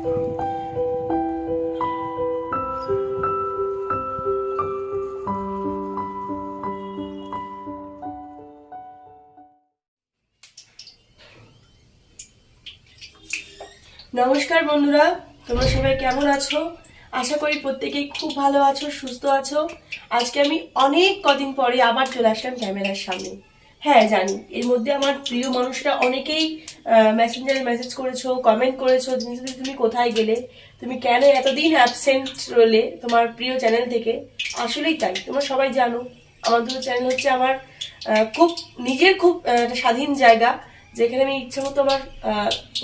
নমস্কার বন্ধুরা, তোমরা সবাই কেমন আছো? আশা করি প্রত্যেকেই খুব ভালো আছো, সুস্থ আছো। আজকে আমি অনেক কদিন পরে আবার চলে আসলাম ক্যামেরার সামনে। হ্যাঁ জানি। এর মধ্যে আমার প্রিয় মানুষরা অনেকেই মেসেঞ্জারে মেসেজ করেছ কমেন্ট করেছ "নিতু, তুমি কোথায় গেলে তুমি কেন এতদিন অ্যাবসেন্ট রইলে তোমার প্রিয় চ্যানেল থেকে? আসলেই তাই তোমরা সবাই জানো। আমার দুটো চ্যানেল হচ্ছে আমার খুব নিজের খুব স্বাধীন জায়গা যেখানে আমি ইচ্ছে মতো আমার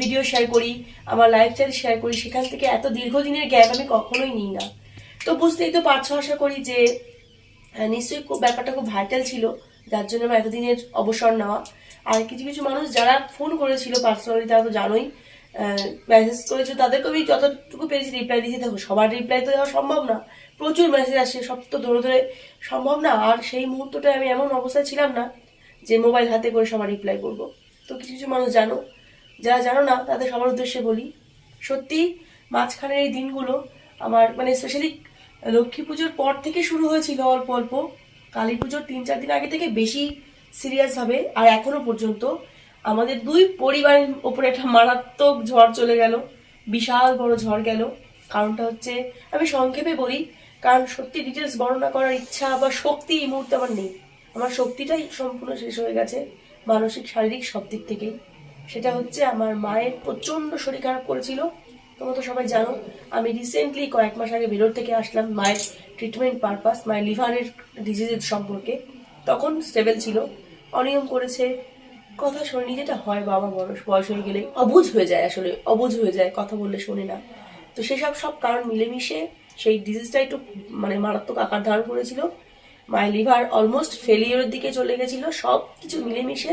ভিডিও শেয়ার করি আমার লাইফস্টাইল শেয়ার করি সেখান থেকে এত দীর্ঘদিনের গ্যাপ আমি কখনোই নিই না। তো বুঝতেই তো পারছ আশা করি যে নিশ্চয়ই খুব ব্যাপারটা খুব ভাইটাল ছিল। যার জন্য আমার এতদিনের অবসর নেওয়া। আর কিছু কিছু মানুষ যারা ফোন করেছিল পার্সোনালি তারা তো জানোই মেসেজ করেছিল তাদেরকে আমি যতটুকু পেরেছি রিপ্লাই দিয়েছি। দেখো, সবার রিপ্লাই তো দেওয়া সম্ভব না। প্রচুর মেসেজ আসে, সব তো ধরে ধরে সম্ভব না। আর সেই মুহূর্তটা আমি এমন অবস্থায় ছিলাম না যে মোবাইল হাতে করে সবার রিপ্লাই করব। তো কিছু কিছু মানুষ জানো, যারা জানো না, তাদের সবার উদ্দেশ্যে বলি, সত্যি মাঝখানের এই দিনগুলো আমার মানে স্পেশালি লক্ষ্মী পুজোর পর থেকে শুরু হয়েছিল অল্প অল্প। কালী পুজোর তিন চার দিন আগে থেকে বেশি সিরিয়াস হবে আর এখনও পর্যন্ত আমাদের দুই পরিবারের ওপরে একটা মারাত্মক ঝড় চলে গেল, বিশাল বড় ঝড় গেল। কারণটা হচ্ছে, আমি সংক্ষেপে বলি, কারণ সত্যি ডিটেলস বর্ণনা করার ইচ্ছা বা শক্তি এই মুহূর্তে আমার নেই। আমার শক্তিটাই সম্পূর্ণ শেষ হয়ে গেছে, মানসিক, শারীরিক সব দিক থেকেই। সেটা হচ্ছে, আমার মায়ের প্রচণ্ড শরীর খারাপ করেছিল তোমরা তো সবাই জানো, আমি রিসেন্টলি কয়েক মাস আগে বেরোর থেকে আসলাম মায়ের ট্রিটমেন্ট পারপাস মায়ের লিভারের ডিজিজের সম্পর্কে। তখন স্টেবল ছিল, অনিয়ম করেছে। কথা শোনেনি, যেটা হয় বাবা বয়স বয়স হয়ে গেলে অবুঝ হয়ে যায় আসলে, অবুঝ হয়ে যায়, কথা বললে শোনে না। তো সেসব সব কারণ মিলেমিশে সেই ডিজিজটা একটু মানে মারাত্মক আকার ধারণ করেছিল। মায়ের লিভার অলমোস্ট ফেলিওরের দিকে চলে গেছিল, সব কিছু মিলেমিশে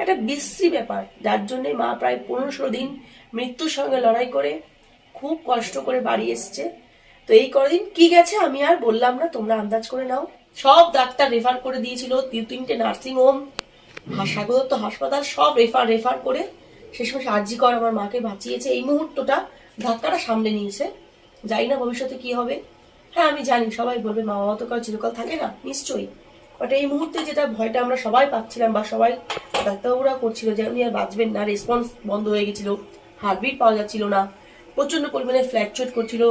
একটা বিশ্রী ব্যাপার। যার জন্য মা প্রায় পনেরো দিন মৃত্যুর সঙ্গে লড়াই করে খুব কষ্ট করে বাড়ি এসছে। তো এই কদিন কি গেছে আমি আর বললাম না, তোমরা আন্দাজ করে নাও। সব ডাক্তার রেফার করে দিয়েছিল, দু তিনটে নার্সিং হোম স্বাগত হাসপাতাল, সব রেফার রেফার করে শেষমেশ আর্জি কর আমার মাকে বাঁচিয়েছে। এই মুহূর্তটা ধাক্কাটা সামলে নিয়েছে। জানি না ভবিষ্যতে কি হবে। হ্যাঁ আমি জানি, সবাই বলবে মা বাবা তো কারও চিরকাল থাকে না, নিশ্চয়ই। বাট এই মুহূর্তে যেটা ভয়টা আমরা সবাই পাচ্ছিলাম বা সবাই ডাক্তারবাবুরা করছিল যে উনি আর বাঁচবেন না রেসপন্স বন্ধ হয়ে গেছিল হার্টবিট পাওয়া যাচ্ছিল না। প্রচণ্ড পরিমাণে ফ্ল্যাকচুয়েট করছিল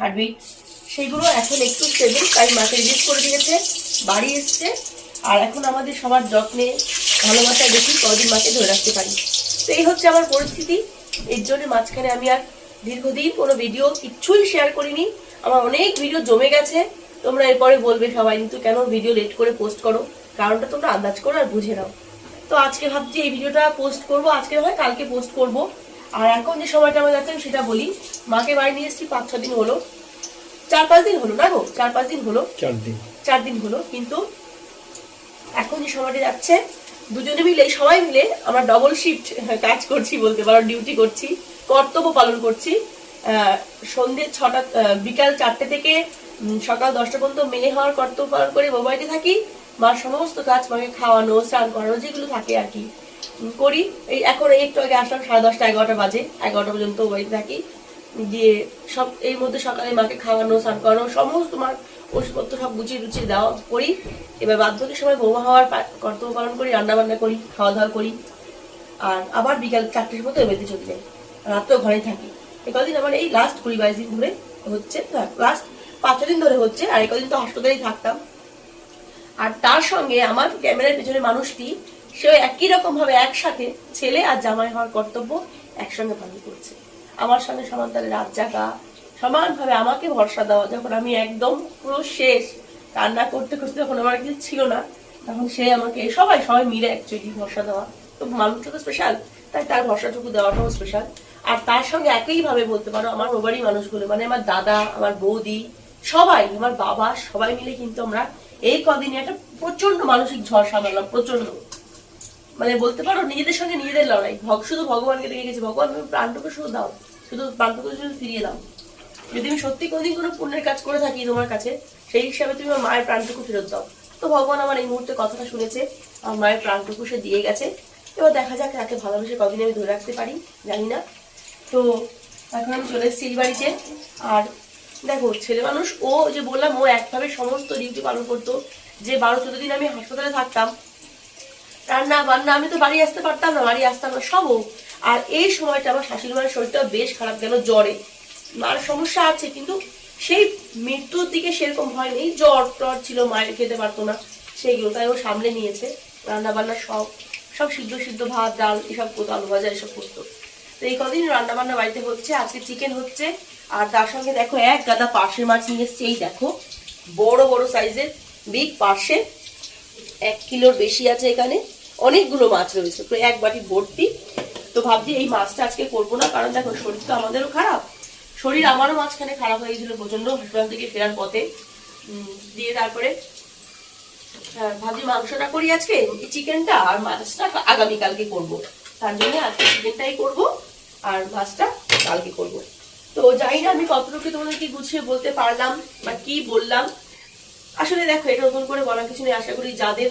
হার্টবিট। সেইগুলো এখন একটু স্টেবল তাই মাকে রিলিজ করে দিয়েছে, বাড়ি এসছে। আর এখন আমাদের সবার যত্নে ভালোবাসায় দেখি কদিন মাকে ধরে রাখতে পারি। তো এই হচ্ছে আমার পরিস্থিতি। এর জন্য মাঝখানে আমি আর দীর্ঘদিন কোনো ভিডিও কিচ্ছুই শেয়ার করিনি। আমার অনেক ভিডিও জমে গেছে। তোমরা এরপরে বলবে সবাই, কিন্তু কেন ভিডিও লেট করে পোস্ট করো? কারণটা তোমরা আন্দাজ করো আর বুঝে নাও। তো আজকে ভাবছি এই ভিডিওটা পোস্ট করব। আজকে হয় কালকে পোস্ট করব। আর এখন যে সময়টা আমার যাচ্ছে আমি সেটা বলি মাকে বাড়ি নিয়ে এসেছি পাঁচ ছ দিন হলো। চার পাঁচ দিন হলো না গো? চার পাঁচ দিন হলো। চার দিন। চার দিন হলো কিন্তু এখন যে সময়টা যাচ্ছে দুজনে মিলে সবাই মিলে আমরা ডবল শিফট কাজ করছি বলতে পারো ডিউটি করছি কর্তব্য পালন করছি। আহ, সন্ধ্যে ছটা বিকাল চারটে থেকে সকাল দশটা পর্যন্ত মেয়ে হওয়ার কর্তব্য পালন করে মোবাইলে থাকি। মার সমস্ত কাজ মাকে খাওয়ানো স্নান করানো যেগুলো থাকে আর কি। করি। এই এখন একটু আগে আসলাম, সাড়ে দশটা, এগারোটা বাজে। এগারোটা পর্যন্ত বাড়িতে থাকি। দিয়ে সব এর মধ্যে সকালে মাকে খাওয়ানো, স্নান করানো, সমস্ত মার ওষুধপত্র সব গুছিয়ে গুছিয়ে দেওয়া করি। এবার বাধ্যকের সময় বৌমা হওয়ার কর্তব্য পালন করি রান্না বান্না করি খাওয়া দাওয়া করি। আর আবার বিকাল চারটের মতো এমনিতে চলে যাই। রাত্রেও ঘরে থাকি। এই কদিন আমার এই লাস্ট কুড়ি বাইশ দিন ধরে হচ্ছে লাস্ট পাঁচ ছ দিন ধরে হচ্ছে, আর এই কদিন তো হাসপাতালেই থাকতাম। আর তার সঙ্গে আমার ক্যামেরার পেছনে মানুষটি সেও একই রকম ভাবে একসাথে ছেলে আর জামাই হওয়ার কর্তব্য একসঙ্গে পালন করছে। আমার সঙ্গে সমান রাত জাগা, সমানভাবে আমাকে ভরসা দেওয়া, যখন আমি একদম পুরো শেষ কান্না করতে করতে যখন আমার কিছু ছিল না, তখন সে আমাকে, সবাই সবাই মিলে অ্যাকচুয়ালি ভরসা দেওয়া। তো মানুষটা তো স্পেশাল তাই তার ভরসাটুকু দেওয়াটাও স্পেশাল আর তার সঙ্গে একইভাবে বলতে পারো, আমার বাড়ির মানুষগুলো মানে আমার দাদা, আমার বৌদি, সবাই, আমার বাবা, সবাই মিলে কিন্তু আমরা এই কদিনে একটা প্রচণ্ড মানসিক ঝড় সামলাম প্রচণ্ড মানে বলতে পারো, নিজেদের সঙ্গে নিজেদের লড়াই। ভগ শুধু ভগবানকে দেখে গেছি। ভগবান, তুমি প্রাণটুকু শুধু দাও। শুধু প্রাণটুকু শুধু ফিরিয়ে দাও। যদি আমি সত্যি কোনোদিন কোনো পুণ্যের কাজ করে থাকি তোমার কাছে, সেই হিসাবে তুমি আমার মায়ের প্রাণটুকু ফেরত দাও। তো ভগবান আমার এই মুহূর্তে কথাটা শুনেছে। আমার মায়ের প্রাণটুকু সে দিয়ে গেছে। এবার দেখা যাক তাকে ভালোবেসে কদিন আমি ধরে রাখতে পারি, জানি না। তো এখন আমি চলে এসেছি বাড়িতে। আর দেখো, ছেলে মানুষ, ও যে বললাম, ও একভাবে সমস্ত ডিউটি পালন করতো। যে বারো চোদ্দ দিন আমি হাসপাতালে থাকতাম রান্না বান্না, আমি তো বাড়ি আসতে পারতাম না, বাড়ি আসতাম না সবও আর এই সময়টা আমার শাশুড়ি মায়ের শরীরটা বেশ খারাপ গেল জ্বরে। মার সমস্যা আছে, কিন্তু সেই মৃত্যুর দিকে সেরকম হয় নেই। জ্বর টর ছিল, মায়ের খেতে পারতো না। সেইগুলো তাই ও সামলে নিয়েছে রান্না বান্না সব। সব সিদ্ধ সিদ্ধ ভাত, ডাল, এসব করতো, আলু ভাজা, এসব করতো। তো এই কদিন রান্না বান্না বাড়িতে হচ্ছে, আজকে চিকেন হচ্ছে। আর তার সঙ্গে দেখো, এক গাদা পার্শে মাছ নিয়ে এসছে। এই দেখো, বড় বড় সাইজের, বিগ পার্শে। এক কিলোর বেশি আছে এখানে। অনেকগুলো মাছ রয়েছে। তো এক বাটি ভর্তি। তো ভাবছি এই মাছটা আজকে করব না, কারণ দেখো, শরীর তো আমাদেরও খারাপ। শরীর আমারও মাঝখানে খারাপ হয়ে গেছিল প্রচণ্ড হসপিটাল থেকে ফেরার পথে। দিয়ে তারপরে ভাবছি মাংসটা করি আজকে চিকেনটা আর মাছটা আগামীকালকে করব। তার জন্য আজকে চিকেনটাই করব, আর মাছটা কালকে করব। তো জানি না আমি কতটুকু তোমাদেরকে গুছিয়ে বলতে পারলাম বা কি বললাম। আসলে দেখো, এটা নতুন করে বলার কিছু নেই। আশা করি যাদের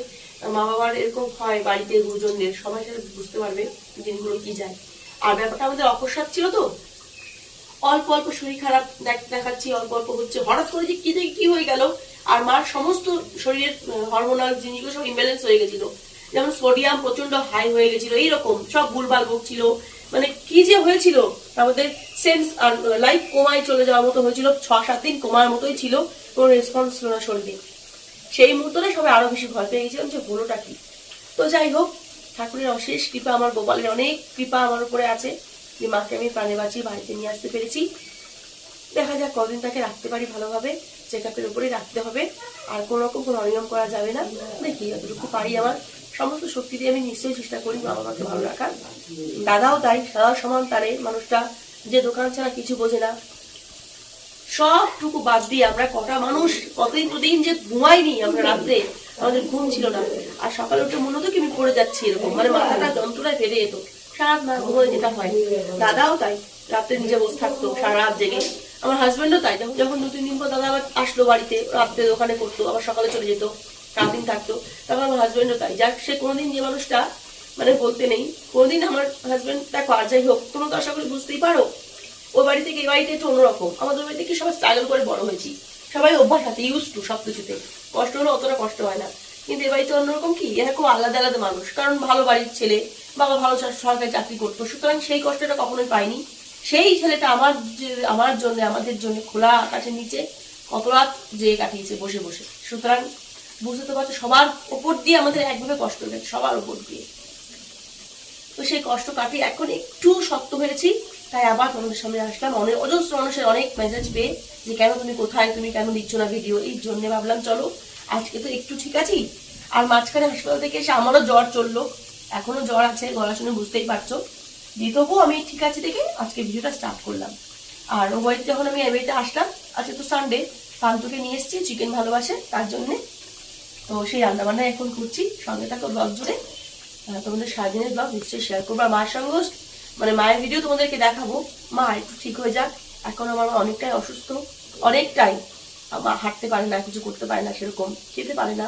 মা বাবার এরকম হয় বাড়িতে গুরুজনদের, সবাই সেটা বুঝতে পারবে দিনগুলো কি যায়। আর ব্যাপারটা আমাদের অকস্মাত ছিল তো? অল্প অল্প শরীর খারাপ দেখাচ্ছি, অল্প অল্প হচ্ছে। হঠাৎ করে যে কি থেকে কি হয়ে গেল, আর মার সমস্ত শরীরের হরমোনাল জিনিসগুলো সব ইমব্যালেন্স হয়ে গেছিল। যেমন সোডিয়াম প্রচণ্ড হাই হয়ে গেছিল, এইরকম সব ভুলভাল ছিল মানে কি যে হয়েছিল, আমাদের সেন্স আর লাইফ কোমায় চলে যাওয়ার মতো হয়েছিল। ছ সাত দিন কোমার মতোই ছিল। কোনো রেসপন্স ছিল না শরীরে সেই মুহূর্তে সবাই আরও বেশি ভয় পেয়ে গেছিলাম যে হলোটা কি। তো যাই হোক, ঠাকুরের অশেষ কৃপা আমার গোপালের অনেক কৃপা আমার উপরে আছে। যে মাকে আমি প্রাণে বাঁচিয়ে বাড়িতে নিয়ে আসতে পেরেছি। দেখা যাক কদিন তাকে রাখতে পারি ভালোভাবে চেক আপের উপরে রাখতে হবে। আর কোনো রকম কোনো অনিয়ম করা যাবে না। দেখি যতটুকু পারি আমার। সমস্ত শক্তি দিয়ে আমি নিশ্চয়ই চেষ্টা করি মা বাবাকে ভালো রাখার। দাদাও তাই, দাদাও সমান তারে। মানুষটা যে দোকান ছাড়া কিছু বোঝে না। সবটুকু বাদ দিয়ে আমরা কটা মানুষ কতদিন প্রতিদিন যে ঘুমাইনি আমরা রাত্রে আমাদের ঘুম ছিল না। আর সকালে উঠে মনে হতো কি আমি পড়ে যাচ্ছি এরকম মানে মাথাটা যন্ত্রণায় ফেটে যেত। সারা না ঘুমোয় যেটা হয়। দাদাও তাই রাত্রে নিজে বসে থাকতো সারা রাত জেগে। আমার হাজবেন্ডও তাই যখন যখন দু তিন দিন পর দাদা আবার আসলো বাড়িতে রাত্রে দোকানে করতো আবার সকালে চলে যেত সারাদিন থাকতো। তখন আমার হাজবেন্ডও তাই যাক সে কোনোদিন যে মানুষটা মানে বলতে নেই কোনোদিন আমার হাজবেন্ড দেখো আর যাই হোক তোমরা তো আশা করি বুঝতেই পারো ওই বাড়ি থেকে এই বাড়িতে একটু অন্যরকম। আমাদের বাড়ি থেকে সবাই স্ট্রাগল করে বড় হয়েছি? সবাই অভ্যাস আছে ইউজ টু সব কিছুতে কষ্ট হলে অতটা কষ্ট হয় না। কিন্তু এ বাড়িতে অন্যরকম কি? এরা খুব আলাদা আলাদা মানুষ। কারণ ভালো বাড়ির ছেলে, বাবা ভালো সরকারি চাকরি করতো, সুতরাং সেই কষ্টটা কখনোই পাইনি। সেই ছেলেটা আমার আমার জন্য, আমাদের জন্য খোলা আকাশের নিচে কত রাত যে কাটিয়েছে বসে বসে। সুতরাং বুঝতে তো পারছ, সবার ওপর দিয়ে আমাদের একভাবে কষ্ট গেছে সবার ওপর দিয়ে। তো সেই কষ্ট কাটিয়ে এখন একটু শক্ত হয়েছি তাই আবার তোমাদের সামনে আসলাম। অনেক অজস্র মানুষের অনেক মেসেজ পেয়ে যে, কেন তুমি কোথায়? তুমি কেন দিচ্ছ না ভিডিও এই জন্য ভাবলাম, চলো, আজকে তো একটু ঠিক আছি। আর মাঝখানে হাসপাতাল থেকে এসে আমারও জ্বর চলল। এখনও জ্বর আছে, গলা শুনে বুঝতেই পারছ। দিয়ে তবুও আমি ঠিক আছে দেখে আজকে ভিডিওটা স্টার্ট করলাম। আর ও বাড়িতে যখন আমি এমএতে আসলাম, আজকে তো সানডে পান্তুকে নিয়ে এসেছি চিকেন ভালোবাসে, তার জন্যে। তো সেই রান্নাবান্না এখন করছি, সঙ্গে থাকো ব্লগ জুড়ে। তোমাদের সারাদিনের ব্লগ নিশ্চয়ই শেয়ার করব। আর মায়ের সঙ্গেও মানে মায়ের ভিডিও তোমাদেরকে দেখাবো। মা, একটু ঠিক হয়ে যাক। এখন আমার অনেকটাই অসুস্থ। অনেকটাই। মা হাঁটতে পারে না, কিছু করতে পারে না সেরকম। খেতে পারে না।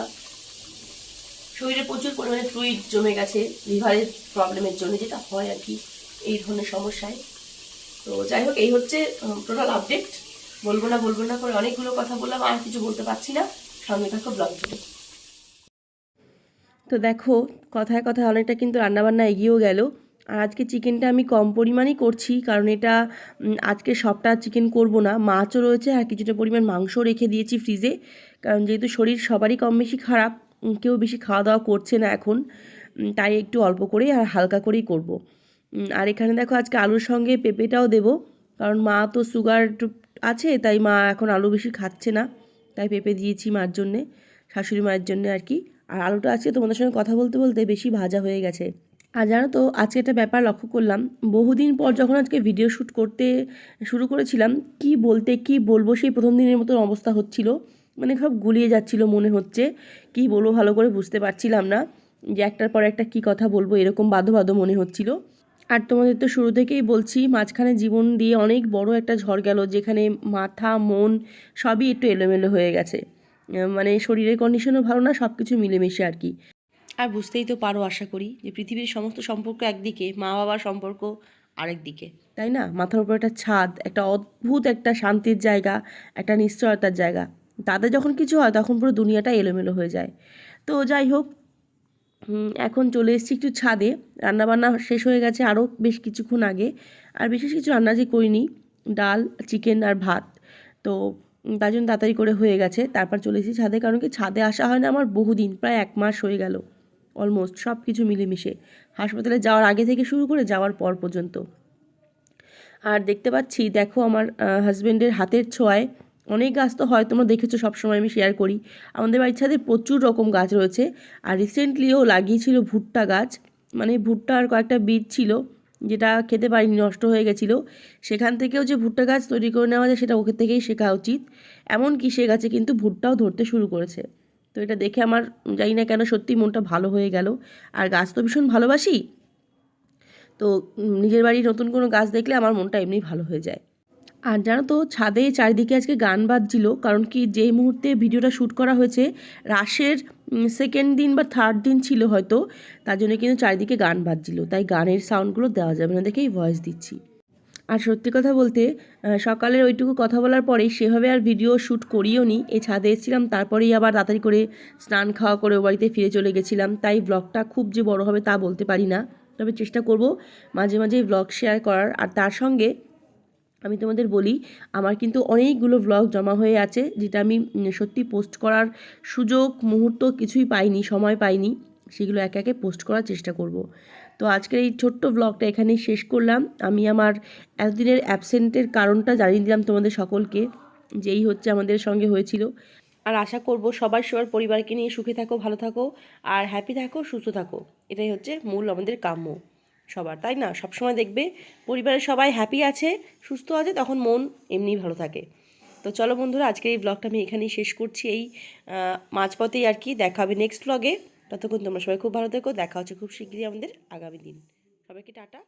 শরীরে প্রচুর পরিমাণে ফ্লুইড জমে গেছে লিভারের প্রবলেমের জন্য, যেটা হয় আর কি, এই ধরনের সমস্যায়। তো যাই হোক, এই হচ্ছে টোটাল আপডেট বলব না বলব না করে অনেকগুলো কথা বললাম, আর কিছু বলতে পারছি না। সঙ্গে থাকো ব্লগ জুড়ে। তো দেখো, কথায় কথায় অনেকটা কিন্তু রান্নাবান্না এগিয়েও গেল। আর আজকে চিকেনটা আমি কম পরিমাণই করছি, কারণ এটা আজকে সবটা চিকেন করব না। মাছও রয়েছে আর কিছুটা পরিমাণ মাংস রেখে দিয়েছি ফ্রিজে কারণ যেহেতু শরীর সবারই কম বেশি খারাপ কেউ বেশি খাওয়া দাওয়া করছে না এখন তাই একটু অল্প করেই আর হালকা করেই করব। আর এখানে দেখো আজকে আলুর সঙ্গে পেঁপেটাও দেবো, কারণ মা তো সুগার আছে, তাই মা এখন আলু বেশি খাচ্ছে না, তাই পেঁপে দিয়েছি মার জন্যে, শাশুড়ি মায়ের জন্য আর কি। আর আলুটা আজকে তোমাদের সঙ্গে কথা বলতে বলতে বেশি ভাজা হয়ে গেছে। আর জানো তো, আজকে একটা ব্যাপার লক্ষ্য করলাম। বহুদিন পর যখন আজকে ভিডিও শ্যুট করতে শুরু করেছিলাম, কি বলতে কি বলব সেই প্রথম দিনের মতন অবস্থা হচ্ছিল। মানে সব গুলিয়ে যাচ্ছিল মনে হচ্ছে। কি বলব ভালো করে বুঝতে পারছিলাম না যে একটার পর একটা কি কথা বলব, এরকম বাধো বাধো মনে হচ্ছিল। আর তোমাদের তো শুরু থেকেই বলছি, মাঝখানে জীবন দিয়ে অনেক বড় একটা ঝড় গেল, যেখানে মাথা, মন সবই একটু এলোমেলো হয়ে গেছে। মানে শরীরের কন্ডিশনও ভালো না সব কিছু মিলেমিশে আর কি। আর বুঝতেই তো পারো, আশা করি, যে পৃথিবীর সমস্ত সম্পর্ক একদিকে মা বাবার সম্পর্ক আরেক দিকে। তাই না? মাথার উপর একটা ছাদ, একটা অদ্ভুত একটা শান্তির জায়গা, একটা নিশ্চয়তার জায়গা। তাদের যখন কিছু হয়, তখন পুরো দুনিয়াটা এলোমেলো হয়ে যায়। তো যাই হোক এখন চলে এসেছি একটু ছাদে। রান্নাবান্না শেষ হয়ে গেছে আরও বেশ কিছুক্ষণ আগে। আর বিশেষ কিছু রান্না যে করিনি, ডাল, চিকেন আর ভাত। তো তার জন্য তাড়াতাড়ি করে হয়ে গেছে। তারপর চলে এসেছি ছাদে, কারণ কি ছাদে আসা হয় না আমার বহুদিন, প্রায় এক মাস হয়ে গেল। অলমোস্ট সব কিছু মিলেমিশে। হাসপাতালে যাওয়ার আগে থেকে শুরু করে যাওয়ার পর পর্যন্ত। আর দেখতে পাচ্ছি, দেখো আমার হাজব্যান্ডের হাতের ছোঁয়ায় অনেক গাছ তো হয়, তোমরা দেখেছ, সবসময় আমি শেয়ার করি। আমাদের বাড়ির ছাদে প্রচুর রকম গাছ রয়েছে। আর রিসেন্টলিও লাগিয়েছিল ভুট্টা গাছ। মানে ভুট্টার কয়েকটা বীজ ছিল, যেটা খেতে পারিনি, নষ্ট হয়ে গেছিল। সেখান থেকেও যে ভুট্টা গাছ তৈরি করে নেওয়া যায়, সেটা ওকে থেকেই শেখা উচিত। এমনকি সে গাছে কিন্তু ভুট্টাও ধরতে শুরু করেছে। তো এটা দেখে আমার জানি না কেন সত্যি মনটা ভালো হয়ে গেল। আর গাছ তো ভীষণ ভালোবাসি। তো নিজের বাড়ির নতুন কোনো গাছ দেখলে আমার মনটা এমনিই ভালো হয়ে যায়। আর জানো তো, ছাদে চারিদিকে আজকে গান বাজছিল, কারণ কি যেই মুহূর্তে ভিডিওটা শ্যুট করা হয়েছে রাসের সেকেন্ড দিন বা থার্ড দিন ছিল হয়তো, তার জন্য কিন্তু চারিদিকে গান বাজছিল। তাই গানের সাউন্ডগুলো দেওয়া যাবে না দেখেই ভয়েস দিচ্ছি। আর সত্যি কথা বলতে সকালের ওইটুকু কথা বলার পরেই সেভাবে আর ভিডিও শ্যুট করিও নি। এই ছাদে এসেছিলাম, তারপরেই আবার তাড়াতাড়ি করে স্নান খাওয়া করে বাড়িতে ফিরে চলে গেছিলাম। তাই ব্লগটা খুব যে বড় হবে তা বলতে পারি না। তবে চেষ্টা করব মাঝে মাঝে ব্লগ শেয়ার করার। আর তার সঙ্গে আমি তোমাদের বলি, আমার কিন্তু অনেকগুলো ব্লগ জমা হয়ে আছে, যেটা আমি সত্যি পোস্ট করার সুযোগ, মুহূর্ত কিছুই পাইনি, সময় পাইনি। সেগুলো একে একে পোস্ট করার চেষ্টা করব। তো আজকের এই ছোট্ট ব্লগটা এখানেই শেষ করলাম। আমি আমার এতদিনের অ্যাবসেন্টের কারণটা জানিয়ে দিলাম তোমাদের সকলকে যেই হচ্ছে আমাদের সঙ্গে হয়েছিল। আর আশা করব সবাই, সবার পরিবারকে নিয়ে সুখে থাকো, ভালো থাকো, আর হ্যাপি থাকো, সুস্থ থাকো। এটাই হচ্ছে মূল আমাদের কাম্য সবার, তাই না? সবসময় দেখবে পরিবারের সবাই হ্যাপি আছে, সুস্থ আছে, তখন মন এমনিই ভালো থাকে। তো চলো বন্ধুরা, আজকের এই ব্লগটা আমি এখানেই শেষ করছি। এই মাঝপথেই আর কি, দেখাবে নেক্সট ব্লগে ততক্ষণ তোমরা সবাই খুব ভালো থেকো। দেখা হচ্ছে খুব শীঘ্রই আমাদের আগামী দিন। সবাইকে টাটা।